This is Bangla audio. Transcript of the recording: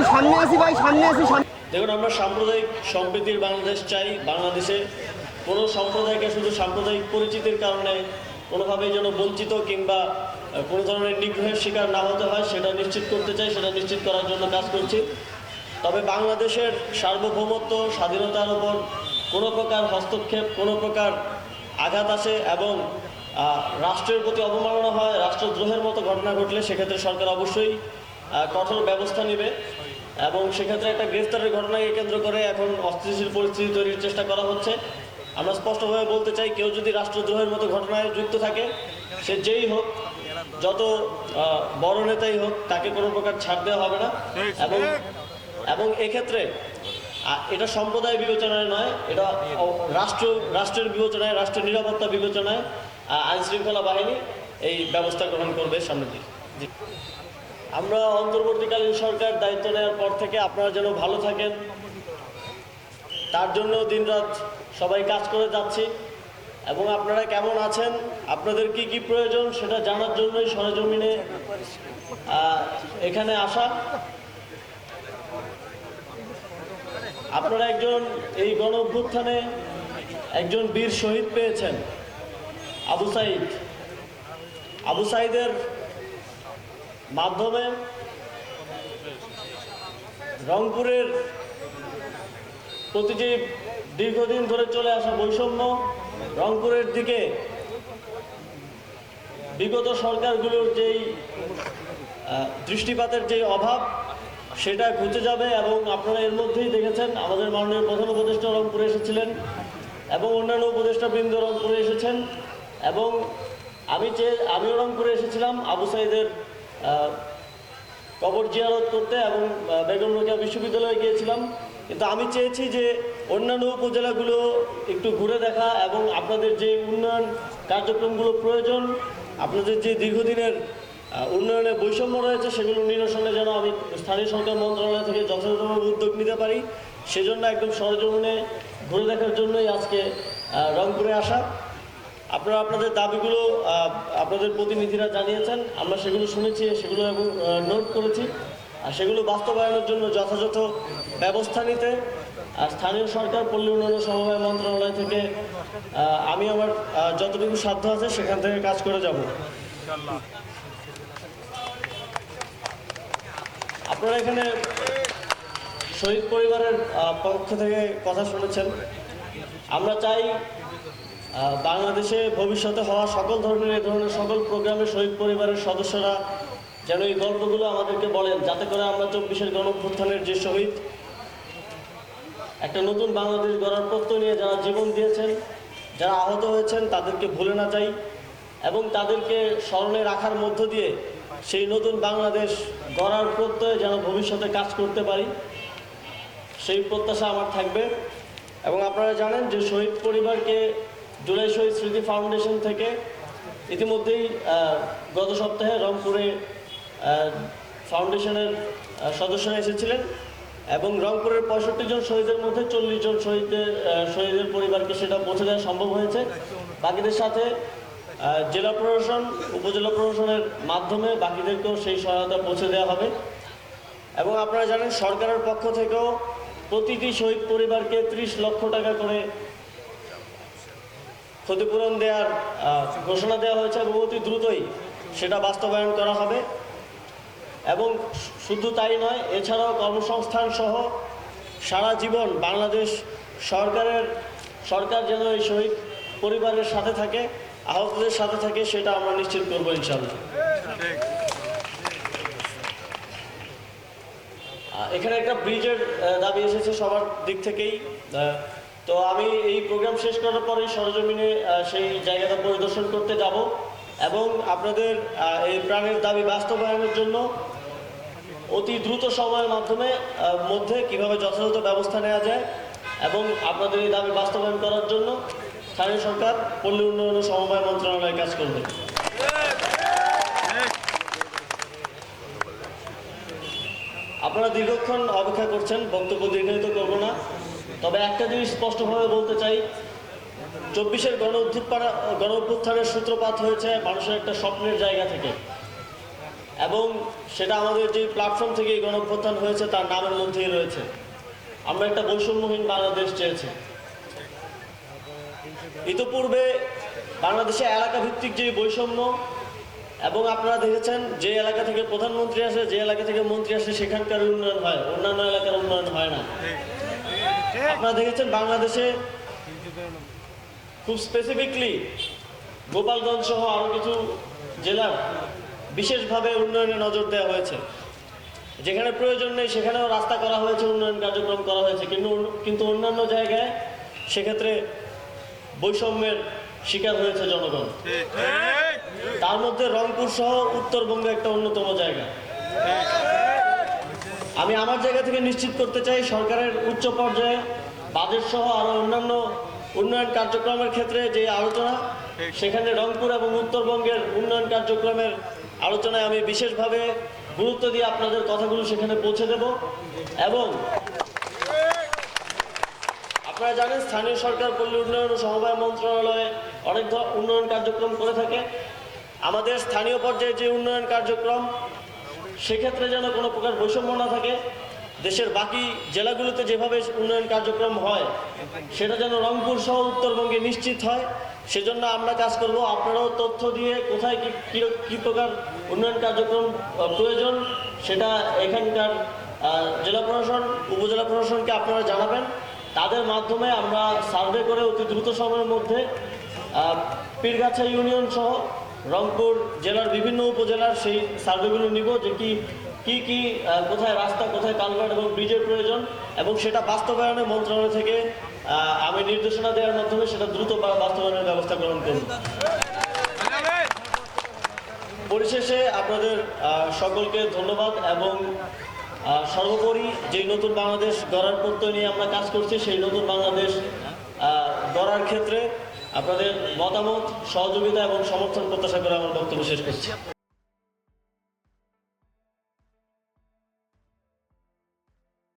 আমি সামনে আছি ভাই, সামনে সামনে। দেখুন, আমরা সাম্প্রদায়িক সম্প্রীতির বাংলাদেশ চাই, বাংলাদেশে কোনো সম্প্রদায়কে শুধু সাম্প্রদায়িক পরিচিতির কারণে কোনোভাবেই যেন বঞ্চিত কিংবা কোনো ধরনের নিগ্রহের শিকার না হতে হয়, সেটা নিশ্চিত করতে চাই, সেটা নিশ্চিত করার জন্য কাজ করছি। তবে বাংলাদেশের সার্বভৌমত্ব, স্বাধীনতার ওপর কোনো প্রকার হস্তক্ষেপ, কোনো প্রকার আঘাত আসে এবং রাষ্ট্রের প্রতি অবমাননা হয়, রাষ্ট্রদ্রোহের মতো ঘটনা ঘটলে সেক্ষেত্রে সরকার অবশ্যই কঠোর ব্যবস্থা নেবে। এবং সেক্ষেত্রে একটা গ্রেফতারের ঘটনাকে কেন্দ্র করে এখন অস্থিতিশীল পরিস্থিতি তৈরির চেষ্টা করা হচ্ছে আমরা স্পষ্টভাবে বলতে চাই, কেউ যদি রাষ্ট্রদ্রোহের মতো ঘটনায় যুক্ত থাকে, সে যেই হোক, যত বড় নেতাই হোক, তাকে কোনো প্রকার ছাড় দেওয়া হবে না এবং এবং এক্ষেত্রে এটা সম্প্রদায় বিবেচনায় নয়, এটা রাষ্ট্র, রাষ্ট্রের বিবেচনায়, রাষ্ট্রের নিরাপত্তা বিবেচনায় আইন শৃঙ্খলা বাহিনী এই ব্যবস্থা গ্রহণ করবে সামনের দিকে। আমরা অন্তর্বর্তীকালীন সরকার দায়িত্ব নেওয়ার পর থেকে আপনারা যেন ভালো থাকেন। তার জন্য দিনরাত সবাই কাজ করে যাচ্ছি। এবং আপনারা কেমন আছেন? আপনাদের কি কি প্রয়োজন সেটা জানার জন্যই সরেজমিনে এখানে আসা। আপনারা একজন এই গণ অভ্যুত্থানে একজন বীর শহীদ পেয়েছেন, আবু সাইদ। আবু সাইদের মাধ্যমে রংপুরের প্রতিটি দীর্ঘদিন ধরে চলে আসা বৈষম্য রংপুরের দিকে বিগত সরকারগুলোর যেই দৃষ্টিপাতের যে অভাব সেটা ঘুচে যাবে এবং আপনারা এর মধ্যেই দেখেছেন, আমাদের মাননীয় প্রধান উপদেষ্টা রংপুরে এসেছিলেন এবং অন্যান্য উপদেষ্টা বৃন্দ রংপুরে এসেছেন এবং আমি চেয়ে আমিও রংপুরে এসেছিলাম, আবু সাইদের কবর জিয়ারত করতে এবং বেগম রোকেয়া বিশ্ববিদ্যালয়ে গিয়েছিলাম। কিন্তু আমি চেয়েছি যে অন্যান্য উপজেলাগুলো একটু ঘুরে দেখা এবং আপনাদের যে উন্নয়ন কার্যক্রমগুলো প্রয়োজন আপনাদের যে দীর্ঘদিনের আহ, উন্নয়নের বৈষম্য রয়েছে সেগুলো নিরসনে যেন আমি স্থানীয় সরকার মন্ত্রণালয় থেকে যথাযথভাবে উদ্যোগ নিতে পারি। সেজন্য একদম সরজমিনে ঘুরে দেখার জন্যই আজকে রংপুরে আসা। আপনারা আপনাদের দাবিগুলো আপনাদের প্রতিনিধিরা জানিয়েছেন, আমরা সেগুলো শুনেছি, সেগুলো এবং নোট করেছি। আর সেগুলো বাস্তবায়নের জন্য যথাযথ ব্যবস্থা নিতে, আর স্থানীয় সরকার, পল্লী উন্নয়ন সমবায় মন্ত্রণালয় থেকে আমি আমার যতটুকু সাধ্য আছে, সেখান থেকে কাজ করে যাব। আপনারা এখানে শহীদ পরিবারের পক্ষ থেকে কথা শুনেছেন। আমরা চাই বাংলাদেশে ভবিষ্যতে হওয়া সকল ধরনের এই ধরনের সকল প্রোগ্রামে শহীদ পরিবারের সদস্যরা যেন এই গল্পগুলো আমাদেরকে বলেন, যাতে করে আমরা চব্বিশের গণঅভ্যুত্থানের যে শহীদ, একটা নতুন বাংলাদেশ গড়ার প্রত্যয় নিয়ে যারা জীবন দিয়েছেন, যারা আহত হয়েছেন, তাদেরকে ভুলে না যাই এবং তাদেরকে স্মরণে রাখার মধ্য দিয়ে সেই নতুন বাংলাদেশ গড়ার প্রত্যয়ে যেন ভবিষ্যতে কাজ করতে পারি, সেই প্রত্যাশা আমার থাকবে। এবং আপনারা জানেন যে শহীদ পরিবারকে জুলাই শহীদ স্মৃতি ফাউন্ডেশন থেকে ইতিমধ্যেই গত সপ্তাহে রংপুরে ফাউন্ডেশনের সদস্যরা এসেছিলেন এবং রংপুরের পঁয়ষট্টি জন শহীদের মধ্যে চল্লিশ জন শহীদের শহীদের পরিবারকে সেটা পৌঁছে দেওয়া সম্ভব হয়েছে। বাকিদের সাথে জেলা প্রশাসন, উপজেলা প্রশাসনের মাধ্যমে বাকিদেরকেও সেই সহায়তা পৌঁছে দেওয়া হবে। এবং আপনারা জানেন, সরকারের পক্ষ থেকেও প্রতিটি শহীদ পরিবারকে ত্রিশ লক্ষ টাকা করে ক্ষতিপূরণ দেওয়ার ঘোষণা দেওয়া হয়েছে এবং অতি দ্রুতই সেটা বাস্তবায়ন করা হবে। এবং শুধু তাই নয়, এছাড়াও কর্মসংস্থান সহ সারা জীবন বাংলাদেশ সরকারের, সরকার যেন এই শহীদ পরিবারের সাথে থাকে, আহতদের সাথে থাকে, সেটা আমরা নিশ্চিত করব ইনশাল্লাহ এখানে একটা ব্রিজের দাবি এসেছে সবার দিক থেকেই। তো আমি এই প্রোগ্রাম শেষ করার পরে সরজমিনে সেই জায়গাটা পরিদর্শন করতে যাব এবং আপনাদের এই প্রাণের দাবি বাস্তবায়নের জন্য অতি দ্রুত সময়ের মাধ্যমে মধ্যে কীভাবে যথাযথ ব্যবস্থা নেওয়া যায় এবং আপনাদের এই দাবি বাস্তবায়ন করার জন্য স্থানীয় সরকার পল্লী উন্নয়ন ও সমবায় মন্ত্রণালয় কাজ করবে। আপনারা দীর্ঘক্ষণ অপেক্ষা করছেন, বক্তব্য দীর্ঘায়িত করব না। তবে একটা জিনিস স্পষ্টভাবে বলতে চাই, চব্বিশের গণ গণ অভ্যুত্থানের সূত্রপাত হয়েছে মানুষের একটা স্বপ্নের জায়গা থেকে। এবং সেটা আমাদের যে প্ল্যাটফর্ম থেকে এই গণঅভ্যুত্থান হয়েছে, তার নামের মধ্যেই রয়েছে। আমরা একটা বৈষম্যহীন বাংলাদেশ চেয়েছি। ইতোপূর্বে বাংলাদেশে এলাকা ভিত্তিক যে বৈষম্য, এবং আপনারা দেখেছেন যে এলাকা থেকে প্রধানমন্ত্রী আসে, যে এলাকা থেকে মন্ত্রী আসে, সেখানকার উন্নয়ন হয়, অন্যান্য এলাকার উন্নয়ন হয় না। আপনারা দেখেছেন বাংলাদেশে খুব স্পেসিফিকলি গোপালগঞ্জ সহ আরও কিছু জেলার বিশেষভাবে উন্নয়নে নজর দেওয়া হয়েছে। যেখানে প্রয়োজন নেই সেখানেও রাস্তা করা হয়েছে, উন্নয়ন কার্যক্রম করা হয়েছে। কিন্তু কিন্তু অন্যান্য জায়গায় সেক্ষেত্রে বৈষম্যের শিকার হয়েছে জনগণ। তার মধ্যে রংপুর সহ উত্তরবঙ্গ একটা অন্যতম জায়গা। আমি আমার জায়গা থেকে নিশ্চিত করতে চাই সরকারের উচ্চ পর্যায়ে বাজেট সহ আরও অন্যান্য উন্নয়ন কার্যক্রমের ক্ষেত্রে যে আলোচনা, সেখানে রংপুর এবং উত্তরবঙ্গের উন্নয়ন কার্যক্রমের আলোচনায় আমি বিশেষভাবে গুরুত্ব দিয়ে আপনাদের কথাগুলো সেখানে পৌঁছে দেব এবং আপনারা জানেন স্থানীয় সরকার পল্লী উন্নয়ন ও সমবায় মন্ত্রণালয়ে অনেক উন্নয়ন কার্যক্রম করে থাকে। আমাদের স্থানীয় পর্যায়ে যে উন্নয়ন কার্যক্রম সেক্ষেত্রে যেন কোনো প্রকার বৈষম্য না থাকে, দেশের বাকি জেলাগুলোতে যেভাবে উন্নয়ন কার্যক্রম হয়, সেটা যেন রংপুর সহ উত্তরবঙ্গে নিশ্চিত হয়, সেজন্য আমরা কাজ করব। আপনারাও তথ্য দিয়ে কোথায় কি, কি- প্রকার উন্নয়ন কার্যক্রম প্রয়োজন, সেটা এখানকার জেলা প্রশাসন, উপজেলা প্রশাসনকে আপনারা জানাবেন। তাদের মাধ্যমে আমরা সার্ভে করে অতি দ্রুত সময়ের মধ্যে পীরগাছা ইউনিয়ন সহ রংপুর জেলার বিভিন্ন উপজেলার সেই সার্ভেগুলো নিব যে কি কি কি কোথায় রাস্তা, কোথায় কালভার্ট এবং ব্রিজের প্রয়োজন এবং সেটা বাস্তবায়নে মন্ত্রণালয় থেকে আমি নির্দেশনা দেওয়ার মাধ্যমে সেটা দ্রুত বাস্তবায়নের ব্যবস্থা গ্রহণ করব। পরিশেষে আপনাদের সকলকে ধন্যবাদ এবং সর্বোপরি যে নতুন বাংলাদেশ গড়ার প্রত্যয় নিয়ে আমরা কাজ করছি, সেই নতুন বাংলাদেশ গড়ার ক্ষেত্রে আপনাদের মতামত সহযোগিতা এবং সমর্থন প্রত্যাশা করে আমার বক্তব্য শেষ করছি।